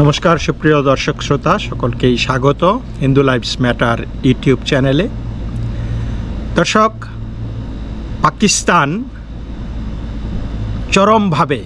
নমস্কার, সুপ্রিয় দর্শক শ্রোতা, সকলকেই স্বাগত হিন্দু লাইভস ম্যাটার ইউটিউব চ্যানেলে। দর্শক, পাকিস্তান চরমভাবে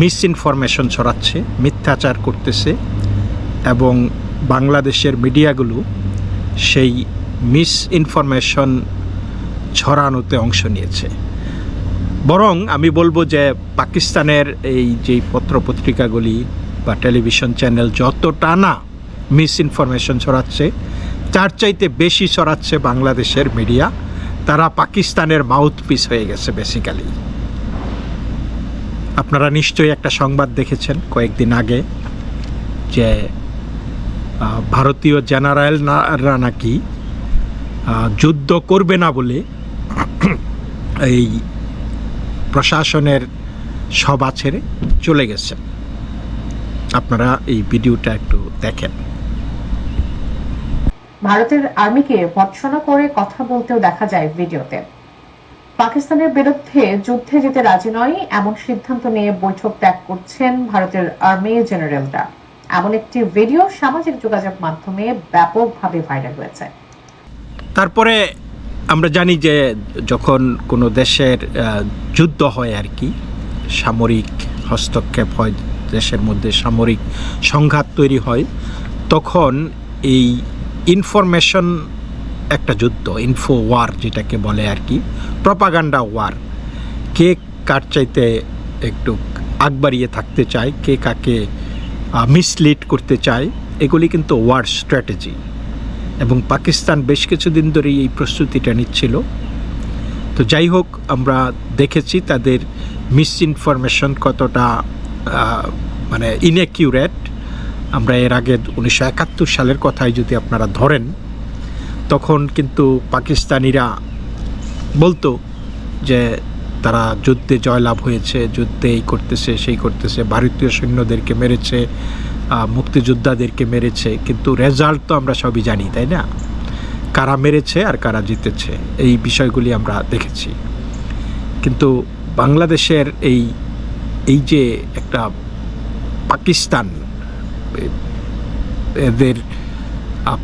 মিস ইনফরমেশন ছড়াচ্ছে, মিথ্যাচার করতেছে এবং বাংলাদেশের মিডিয়াগুলো সেই মিস ইনফরমেশন ছড়ানোতে অংশ নিয়েছে। বরং আমি বলব যে পাকিস্তানের এই যে পত্রপত্রিকাগুলি বা টেলিভিশন চ্যানেল যতটা না মিস ইনফরমেশন ছড়াচ্ছে, তার চাইতে বেশি ছড়াচ্ছে বাংলাদেশের মিডিয়া তারা পাকিস্তানের মাউথপিস হয়ে গেছে বেসিক্যালি আপনারা নিশ্চয়ই একটা সংবাদ দেখেছেন কয়েকদিন আগে যে ভারতীয় জেনারেলরা নাকি যুদ্ধ করবে না বলে এই প্রশাসনের সভা ছেড়ে চলে গেছেন। আপনারা এই ভিডিওটা একটু দেখেন। ভারতের আর্মিকে ভৎসনা করে কথা বলতেও দেখা যায় ভিডিওতে। পাকিস্তানের বিরুদ্ধে যুদ্ধে যেতে রাজি নয় এমন সিদ্ধান্ত নিয়ে বৈঠক ত্যাগ করছেন ভারতের আর্মি জেনারেলরা। এমন একটি ভিডিও সামাজিক যোগাযোগ মাধ্যমে ব্যাপকভাবে ভাইরাল হয়েছে। তারপরে আমরা জানি যে যখন কোনো দেশের যুদ্ধ হয় আর কি সামরিক হস্তক্ষেপ হয় দেশের মধ্যে সামরিক সংঘাত তৈরি হয়, তখন এই ইনফরমেশন একটা যুদ্ধ ইনফো ওয়ার যেটাকে বলে আর কি প্রপাগান্ডা ওয়ার কে কার চাইতে একটু আগ বাড়িয়ে থাকতে চায়, কে কাকে মিসলিড করতে চায়, এগুলি কিন্তু ওয়ার স্ট্র্যাটেজি এবং পাকিস্তান বেশ কিছুদিন ধরেই এই প্রস্তুতিটা নিচ্ছিল। তো যাই হোক, আমরা দেখেছি তাদের মিস ইনফরমেশন কতটা মানে ইনএকিউরেট আমরা এর আগে উনিশশো একাত্তর সালের কথাই যদি আপনারা ধরেন, তখন কিন্তু পাকিস্তানিরা বলতো যে তারা যুদ্ধে জয়লাভ হয়েছে, যুদ্ধে এই করতেছে, সেই করতেছে, ভারতীয় সৈন্যদেরকে মেরেছে মুক্তিযোদ্ধাদেরকে মেরেছে, কিন্তু রেজাল্ট তো আমরা সবই জানি, তাই না? কারা মেরেছে আর কারা জিতেছে, এই বিষয়গুলি আমরা দেখেছি। কিন্তু বাংলাদেশের এই এই যে একটা পাকিস্তান, এদের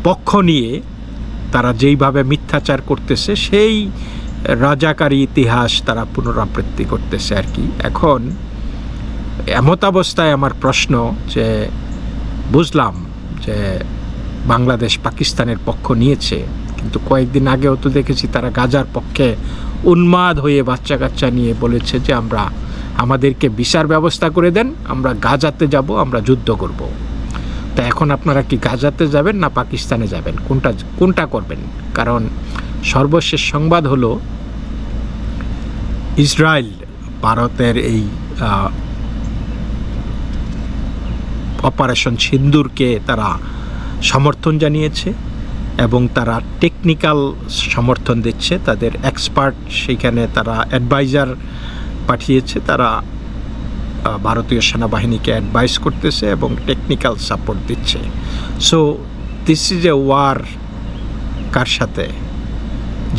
পক্ষ নিয়ে তারা যেইভাবে মিথ্যাচার করতেছে, সেই রাজাকারী ইতিহাস তারা পুনরাবৃত্তি করতেছে আর কি। এখন এমত অবস্থায় আমার প্রশ্ন যে, বুঝলাম যে বাংলাদেশ পাকিস্তানের পক্ষ নিয়েছে, কিন্তু কয়েকদিন আগেও তো দেখেছি তারা গাজার পক্ষে উন্মাদ হয়ে বাচ্চা কাচ্চা নিয়ে বলেছে যে আমরা আমাদেরকে বিচার ব্যবস্থা করে দেন, আমরা গাজাতে যাব, আমরা যুদ্ধ করব। তা এখন আপনারা কি গাজাতে যাবেন না পাকিস্তানে যাবেন? কোনটা কোনটা করবেন? কারণ সর্বশেষ সংবাদ হলো, ইসরায়েল ভারতের এই অপারেশন সিন্দুরকে তারা সমর্থন জানিয়েছে এবং তারা টেকনিক্যাল সমর্থন দিচ্ছে। তাদের এক্সপার্ট সেইখানে তারা অ্যাডভাইজার পাঠিয়েছে, তারা ভারতীয় সেনাবাহিনীকে অ্যাডভাইস করতেছে এবং টেকনিক্যাল সাপোর্ট দিচ্ছে। So this is a war কার সাথে?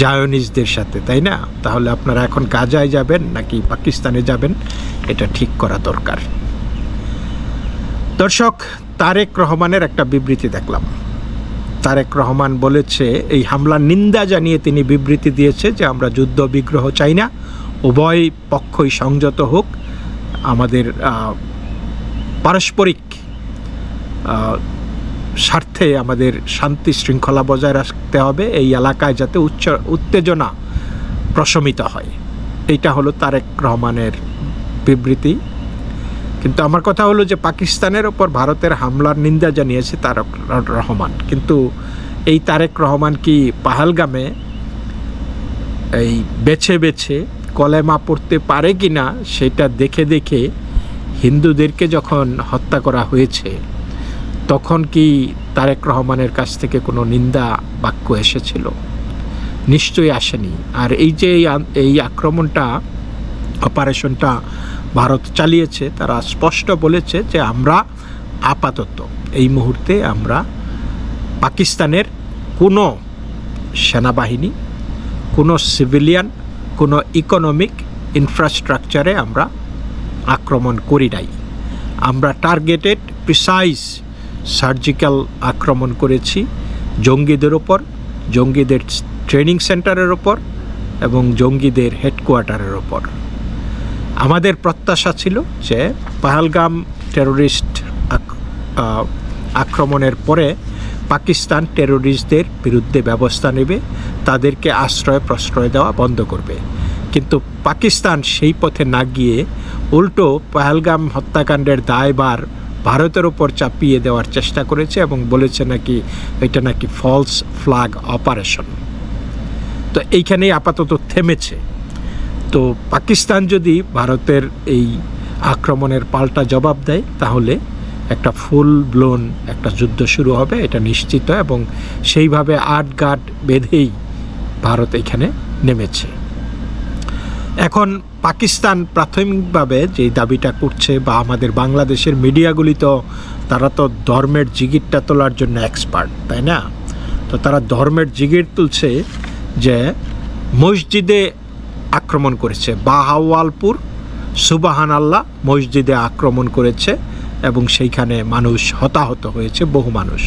জায়নিজদের সাথে, তাই না? তাহলে আপনারা এখন গাজায় যাবেন নাকি পাকিস্তানে যাবেন? এটা ঠিক করা দরকার। দর্শক, তারেক রহমানের একটা বিবৃতি দেখলাম। তারেক রহমান বলেছে, এই হামলার নিন্দা জানিয়ে তিনি বিবৃতি দিয়েছে যে আমরা যুদ্ধ বিগ্রহ চাই না। উভয় পক্ষই সংযত হোক, আমাদের পারস্পরিক স্বার্থে আমাদের শান্তি শৃঙ্খলা বজায় রাখতে হবে, এই এলাকায় যাতে উচ্চ, উত্তেজনা প্রশমিত হয়। এইটা হলো তারেক রহমানের বিবৃতি। কিন্তু আমার কথা হলো যে পাকিস্তানের ওপর ভারতের হামলার নিন্দা জানিয়েছে তারক রহমান। কিন্তু এই তারেক রহমান কি পাহালগামে এই বেছে বেছে কলেমা পড়তে পারে কি না সেটা দেখে দেখে হিন্দুদেরকে যখন হত্যা করা হয়েছে, তখন কি তারেক রহমানের কাছ থেকে কোনো নিন্দা, বাক্য এসেছিল? নিশ্চয়ই আসেনি। আর এই যে এই আক্রমণটা, অপারেশনটা ভারত চালিয়েছে, তারা স্পষ্ট বলেছে যে আমরা আপাতত এই মুহূর্তে আমরা পাকিস্তানের কোনো সেনাবাহিনী, কোনো সিভিলিয়ান কোনো ইকোনমিক ইনফ্রাস্ট্রাকচারে আমরা আক্রমণ করি নাই। আমরা টার্গেটেড প্রিসাইজ সার্জিক্যাল আক্রমণ করেছি জঙ্গিদের ওপর জঙ্গিদের ট্রেনিং সেন্টারের ওপর এবং জঙ্গিদের হেডকোয়ার্টারের ওপর আমাদের প্রত্যাশা ছিল যে পাহালগাম টেরোরিস্ট আক্রমণের পরে পাকিস্তান টেরোরিস্টদের বিরুদ্ধে ব্যবস্থা নেবে, তাদেরকে আশ্রয় প্রশ্রয় দেওয়া বন্ধ করবে। কিন্তু পাকিস্তান সেই পথে না গিয়ে উল্টো পাহালগাম হত্যাকাণ্ডের দায়বার ভারতের ওপর চাপিয়ে দেওয়ার চেষ্টা করেছে এবং বলেছে নাকি এটা নাকি ফলস ফ্ল্যাগ অপারেশন তো এইখানেই আপাতত থেমেছে। তো পাকিস্তান যদি ভারতের এই আক্রমণের পাল্টা জবাব দেয়, তাহলে একটা ফুল ব্লোন একটা যুদ্ধ শুরু হবে, এটা নিশ্চিত, এবং সেইভাবে আট গাট বেঁধেই ভারত এখানে নেমেছে। এখন পাকিস্তান প্রাথমিকভাবে যে দাবিটা করছে বা আমাদের বাংলাদেশের মিডিয়াগুলি তো তারা তো ধর্মের জিগিরটা তোলার জন্য এক্সপার্ট তাই না? তো তারা ধর্মের জিগির তুলছে যে মসজিদে আক্রমণ করেছে। বাহাওয়ালপুর সুবাহান আল্লাহ মসজিদে আক্রমণ করেছে। এবং সেইখানে মানুষ হতাহত হয়েছে, বহু মানুষ।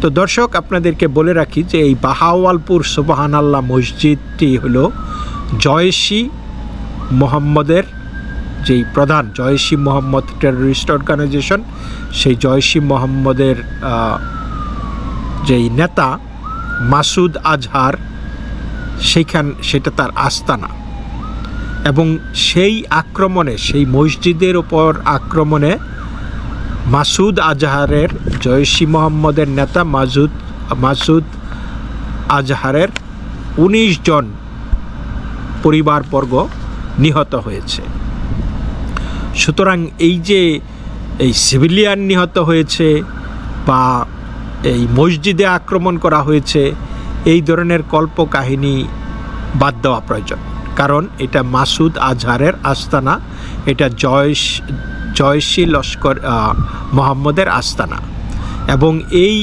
তো দর্শক, আপনাদেরকে বলে রাখি যে এই বাহাওয়ালপুর সুবাহান আল্লাহ মসজিদটি হলো জয়সী মোহাম্মদের যেই প্রধান জয়সী মোহাম্মদ টেররিস্ট অর্গানাইজেশন সেই জয়সী মোহাম্মদের যেই নেতা মাসুদ আজহার, সেইখান, সেটা তার আস্তানা। এবং সেই আক্রমণে, সেই মসজিদের ওপর আক্রমণে মাসুদ আজহারের জয়সী মোহাম্মদের নেতা মাসুদ মাসুদ আজহারের উনিশ জন পরিবারবর্গ নিহত হয়েছে। সুতরাং এই যে এই সিভিলিয়ান নিহত হয়েছে বা এই মসজিদে আক্রমণ করা হয়েছে, এই ধরনের কল্পকাহিনী বাদ দেওয়া প্রয়োজন। কারণ এটা মাসুদ আজহারের আস্তানা, এটা জয়স জয়সী লস্কর মোহাম্মদের আস্তানা। এবং এই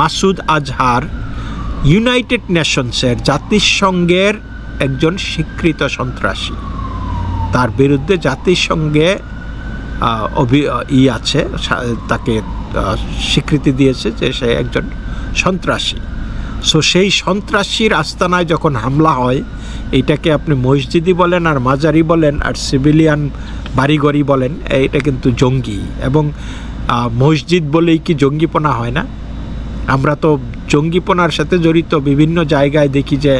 মাসুদ আজহার ইউনাইটেড নেশনসের জাতিসংঘের একজন স্বীকৃত সন্ত্রাসী। তার বিরুদ্ধে জাতিসংঘে অভি ই আছে তাকে স্বীকৃতি দিয়েছে যে সে একজন সন্ত্রাসী। সো সেই সন্ত্রাসীর আস্তানায় যখন হামলা হয় এইটাকে আপনি মসজিদই বলেন আর মাজারি বলেন আর সিভিলিয়ান বাড়িঘরই বলেন এটা কিন্তু জঙ্গি। এবং মসজিদ বলেই কি জঙ্গিপনা হয় না? আমরা তো জঙ্গিপনার সাথে জড়িত, বিভিন্ন জায়গায় দেখি যে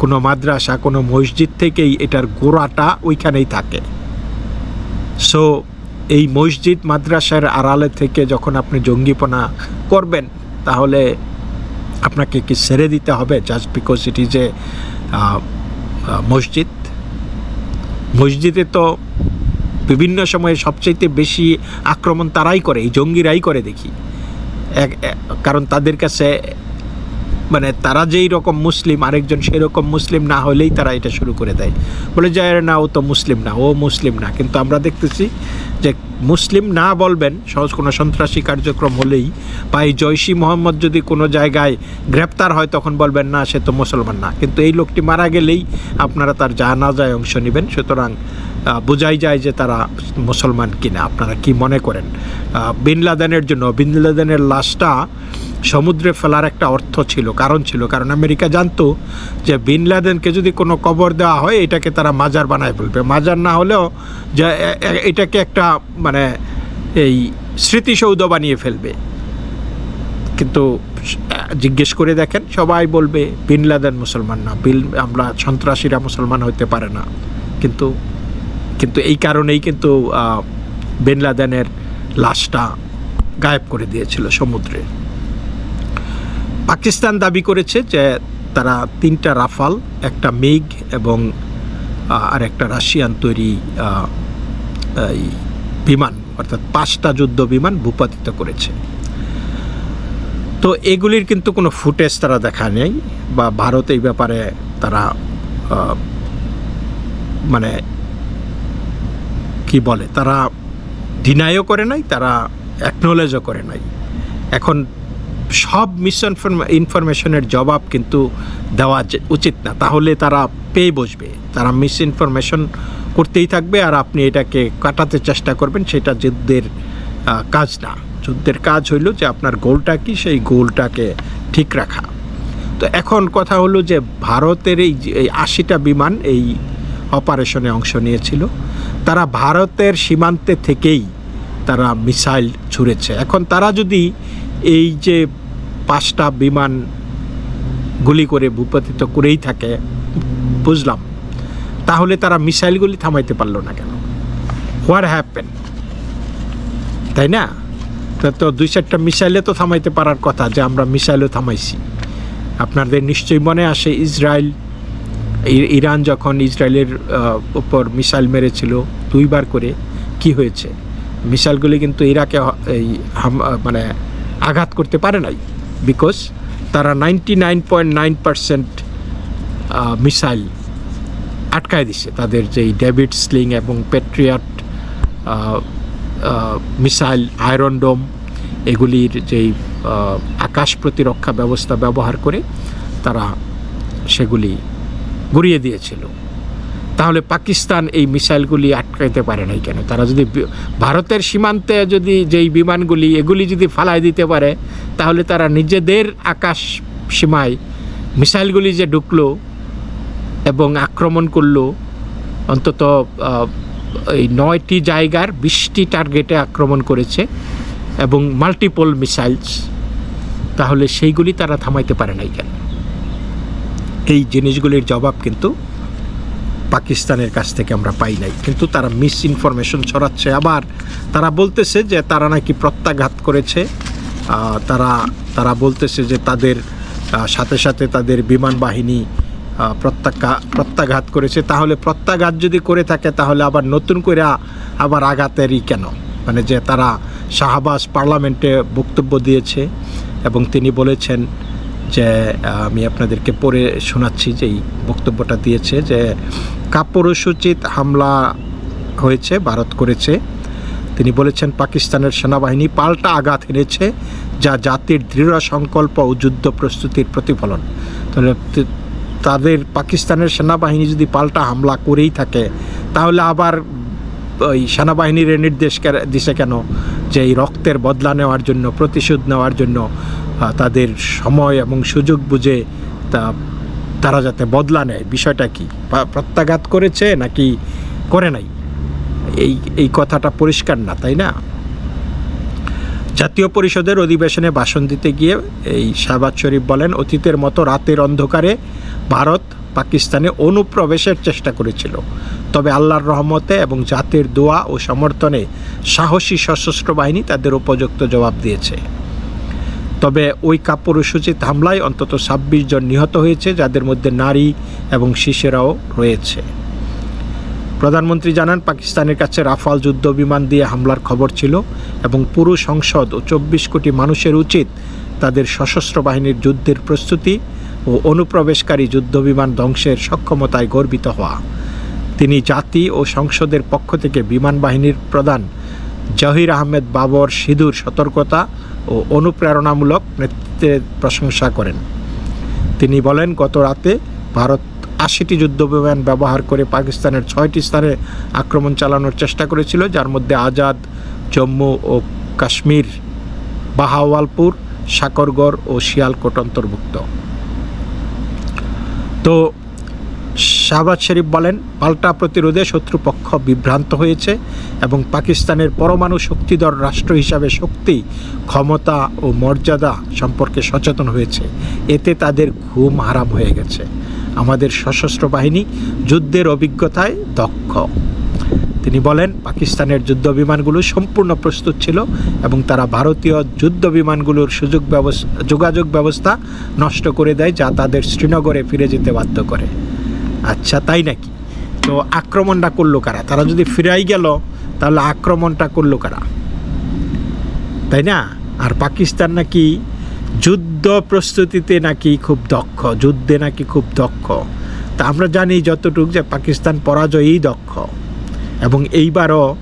কোনো মাদ্রাসা, কোনো মসজিদ থেকেই এটার গোড়াটা ওইখানেই থাকে। সো এই মসজিদ মাদ্রাসার আড়ালে থেকে যখন আপনি জঙ্গিপনা করবেন, তাহলে আপনাকে কি ছেড়ে দিতে হবে? Just because it is a masjid. মসজিদে তো বিভিন্ন সময়ে সবচাইতে বেশি আক্রমণ তারাই করে, এই জঙ্গিরাই করে দেখি। কারণ তাদের কাছে মানে তারা যেই রকম মুসলিম, আরেকজন সেরকম মুসলিম না হলেই তারা এটা শুরু করে দেয়। বলে যায় না, ও তো মুসলিম না, ও মুসলিম না। কিন্তু আমরা দেখতেছি যে মুসলিম না বলবেন, সহজ কোনো সন্ত্রাসী কার্যক্রম হলেই বা এই জয়সী মোহাম্মদ যদি কোনো জায়গায় গ্রেপ্তার হয়, তখন বলবেন, না, সে তো মুসলমান না। কিন্তু এই লোকটি মারা গেলেই আপনারা তার জানাজায় অংশ নেবেন। সুতরাং বোঝাই যায় যে তারা মুসলমান কিনা। আপনারা কি মনে করেন? বিন লাদেনের জন্য, বিন লাদেনের লাশটা সমুদ্রে ফেলার একটা অর্থ ছিল, কারণ ছিল। কারণ আমেরিকা জানতো যে বিন লাদেনকে যদি কোনো কবর দেওয়া হয়, এটাকে তারা মাজার বানায় ফেলবে। মাজার না হলেও যে এটাকে একটা মানে এই স্মৃতিসৌধ বানিয়ে ফেলবে। কিন্তু জিজ্ঞেস করে দেখেন, সবাই বলবে, বিন লাদেন মুসলমান না, বিল, আমরা সন্ত্রাসীরা মুসলমান হতে পারে না। কিন্তু কিন্তু এই কারণেই কিন্তু বিন লাদেনের লাশটা গায়েব করে দিয়েছিল সমুদ্রে। পাকিস্তান দাবি করেছে যে তারা তিনটা রাফাল, একটা মেঘ এবং আর একটা রাশিয়ান তৈরি বিমান, অর্থাৎ পাঁচটা যুদ্ধ বিমান ভূপাতিত করেছে। তো এগুলির কিন্তু কোনো ফুটেজ তারা দেখা নেই বা ভারত এই ব্যাপারে তারা মানে কি বলে, তারা ডিনাইও করে নাই, তারা অ্যাকনোলেজও করে নাই। এখন সব মিস ইনফরমেশনের জবাব কিন্তু দেওয়া উচিত না। তাহলে তারা পেয়ে বসবে। তারা মিস ইনফরমেশন করতেই থাকবে আর আপনি এটাকে কাটাতে চেষ্টা করবেন, সেটা যুদ্ধের কাজ না। যুদ্ধের কাজ হইল যে আপনার গোলটা কি, সেই গোলটাকে ঠিক রাখা। তো এখন কথা হলো যে ভারতের এই এই আশিটা বিমান এই অপারেশনে অংশ নিয়েছিল। তারা ভারতের সীমান্তে থেকেই তারা মিসাইল ছুঁড়েছে। এখন তারা যদি এই যে পাঁচটা বিমান গুলি করে ভূপাতিত করেই থাকে, বুঝলাম। তাহলে তারা মিসাইলগুলি থামাইতে পারল না কেন? হোয়ার হ্যাপেন তাই না? তো দুই চারটা মিসাইলে তো থামাইতে পারার কথা যে আমরা মিসাইলও থামাইছি। আপনাদের নিশ্চয়ই মনে আসে ইসরায়েল ইরান যখন ইসরায়েলের উপর মিসাইল মেরেছিল দুইবার করে, কি হয়েছে? মিসাইলগুলি কিন্তু ইরাকে, এই মানে আঘাত করতে পারে নাই বিকজ তারা ninety nine point nine percent missile আটকায় দিছে। তাদের যেই ডেভিড স্লিং এবং পেট্রিয়াট মিসাইল, আয়রন ডোম, এগুলির যেই আকাশ প্রতিরক্ষা ব্যবস্থা ব্যবহার করে তারা সেগুলি গুড়িয়ে দিয়েছিল। তাহলে পাকিস্তান এই মিসাইলগুলি আটকাইতে পারে নাই কেন? তারা যদি ভারতের সীমান্তে যদি যেই বিমানগুলি, এগুলি যদি ফালাই দিতে পারে, তাহলে তারা নিজেদের আকাশ সীমায় মিসাইলগুলি যে ঢুকলো এবং আক্রমণ করল, অন্তত এই নয়টি জায়গার বিশটি টার্গেটে আক্রমণ করেছে এবং মাল্টিপল মিসাইলস তাহলে সেইগুলি তারা থামাইতে পারে নাই কেন? এই জিনিসগুলির জবাব কিন্তু পাকিস্তানের কাছ থেকে আমরা পাই নাই। কিন্তু তারা মিস ইনফরমেশন ছড়াচ্ছে। আবার তারা বলতেছে যে তারা নাকি প্রত্যাঘাত করেছে। তারা তারা বলতেছে যে তাদের সাথে সাথে তাদের বিমান বাহিনী প্রত্যাঘা, প্রত্যাঘাত করেছে। তাহলে প্রত্যাঘাত যদি করে থাকে, তাহলে আবার নতুন করে আবার আঘাতেরই কেন? মানে যে তারা শাহবাজ পার্লামেন্টে বক্তব্য দিয়েছে এবং তিনি বলেছেন যে, আমি আপনাদেরকে পড়ে শোনাচ্ছি যে এই বক্তব্যটা দিয়েছে যে, কাপুরুষোচিত হামলা হয়েছে, ভারত করেছে। তিনি বলেছেন, পাকিস্তানের সেনাবাহিনী পাল্টা আঘাত এনেছে, যা জাতির দৃঢ় সংকল্প ও যুদ্ধ প্রস্তুতির প্রতিফলন। তাহলে তাদের পাকিস্তানের সেনাবাহিনী যদি পাল্টা হামলা করেই থাকে, তাহলে আবার ওই সেনাবাহিনীর নির্দেশ দিছে কেন? যে এই রক্তের বদলা নেওয়ার জন্য, প্রতিশোধ নেওয়ার জন্য তাদের সময় এবং সুযোগ বুঝে তা তারা যাতে বদলা নেয়, বিষয়টা কি? প্রত্যাঘাত করেছে নাকি করে নাই? এই এই কথাটা পরিষ্কার না, তাই না? জাতীয় পরিষদের অধিবেশনে ভাষণ দিতে গিয়ে এই শাহবাজ শরীফ বলেন, অতীতের মতো রাতের অন্ধকারে ভারত পাকিস্তানে অনুপ্রবেশের চেষ্টা করেছিল। তবে আল্লাহর রহমতে এবং জাতির দোয়া ও সমর্থনে সাহসী সশস্ত্র বাহিনী তাদের উপযুক্ত জবাব দিয়েছে। তবে ওই কাপুরুষোচিত হামলায় অন্তত ছাব্বিশ জন নিহত হয়েছে, যাদের মধ্যে নারী এবং শিশুরাও রয়েছে। প্রধানমন্ত্রী জানান, পাকিস্তানের কাছে রাফাল যুদ্ধ বিমান দিয়ে হামলার খবর ছিল এবং পুরো সংসদ ও চব্বিশ কোটি মানুষের উচিত তাদের সশস্ত্র বাহিনীর যুদ্ধের প্রস্তুতি ও অনুপ্রবেশকারী যুদ্ধবিমান ধ্বংসের সক্ষমতায় গর্বিত হওয়া। তিনি জাতি ও সংসদের পক্ষ থেকে বিমান বাহিনীর প্রধান জহির আহমেদ বাবর সিধুর সতর্কতা ও অনুপ্রেরণামূলক নেতৃত্বের প্রশংসা করেন। তিনি বলেন, গত রাতে ভারত আশিটি যুদ্ধবিমান ব্যবহার করে পাকিস্তানের ছয়টি স্থানে আক্রমণ চালানোর চেষ্টা করেছিল, যার মধ্যে আজাদ, জম্মু ও কাশ্মীর, বাহাওয়ালপুর সাকরগড় ও শিয়ালকোট অন্তর্ভুক্ত। তো শাহবাজ শরীফ বলেন, পাল্টা প্রতিরোধে শত্রুপক্ষ বিভ্রান্ত হয়েছে এবং পাকিস্তানের পরমাণু শক্তিধর রাষ্ট্র হিসাবে শক্তি, ক্ষমতা ও মর্যাদা সম্পর্কে সচেতন হয়েছে। এতে তাদের ঘুম হারাম হয়ে গেছে। আমাদের সশস্ত্র বাহিনী যুদ্ধের অভিজ্ঞতায় দক্ষ। তিনি বলেন, পাকিস্তানের যুদ্ধ বিমানগুলো সম্পূর্ণ প্রস্তুত ছিল এবং তারা ভারতীয় যুদ্ধ বিমানগুলোর সুযোগ ব্যবস্থা, যোগাযোগ ব্যবস্থা নষ্ট করে দেয় যা তাদের শ্রীনগরে ফিরে যেতে বাধ্য করে। আচ্ছা তাই নাকি? তো আক্রমণটা করল কারা? তারা যদি ফিরাই গেল, তাহলে আক্রমণটা করল কারা? তাই না? আর পাকিস্তান নাকি যুদ্ধ প্রস্তুতিতে নাকি খুব দক্ষ, যুদ্ধে নাকি খুব দক্ষ। তা আমরা জানি যতটুকু যে পাকিস্তান পরাজয়েই দক্ষ। এবং এইবারও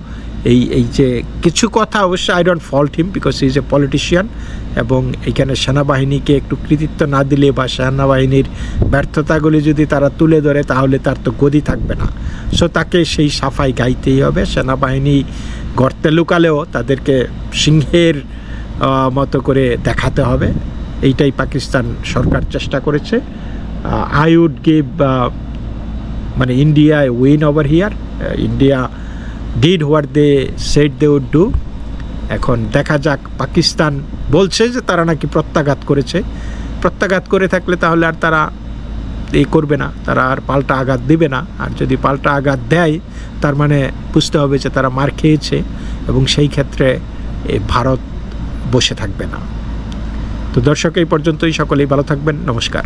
এই এই যে কিছু কথা অবশ্যই I don't fault him because is a politician এবং এখানে সেনাবাহিনীকে একটু কৃতিত্ব না দিলে বা সেনাবাহিনীর ব্যর্থতাগুলি যদি তারা তুলে ধরে, তাহলে তার তো গদি থাকবে না। সো তাকে সেই সাফাই গাইতেই হবে। সেনাবাহিনী গর্তে লুকালেও তাদেরকে সিংহের মতো করে দেখাতে হবে। এইটাই পাকিস্তান সরকার চেষ্টা করেছে। আই উড গিভ মানে India win over here India did what they set they would do এখন দেখা যাক, পাকিস্তান বলছে যে তারা নাকি প্রত্যাঘাত করেছে। প্রত্যাঘাত করে থাকলে তাহলে আর তারা এই করবে না, তারা আর পাল্টা আঘাত দিবে না। আর যদি পাল্টা আঘাত দেয়, তার মানে বুঝতে হবে যে তারা মার খেয়েছে এবং সেই ক্ষেত্রে এ ভারত বসে থাকবে না। তো দর্শক, এই পর্যন্তই। সকলেই ভালো থাকবেন। নমস্কার।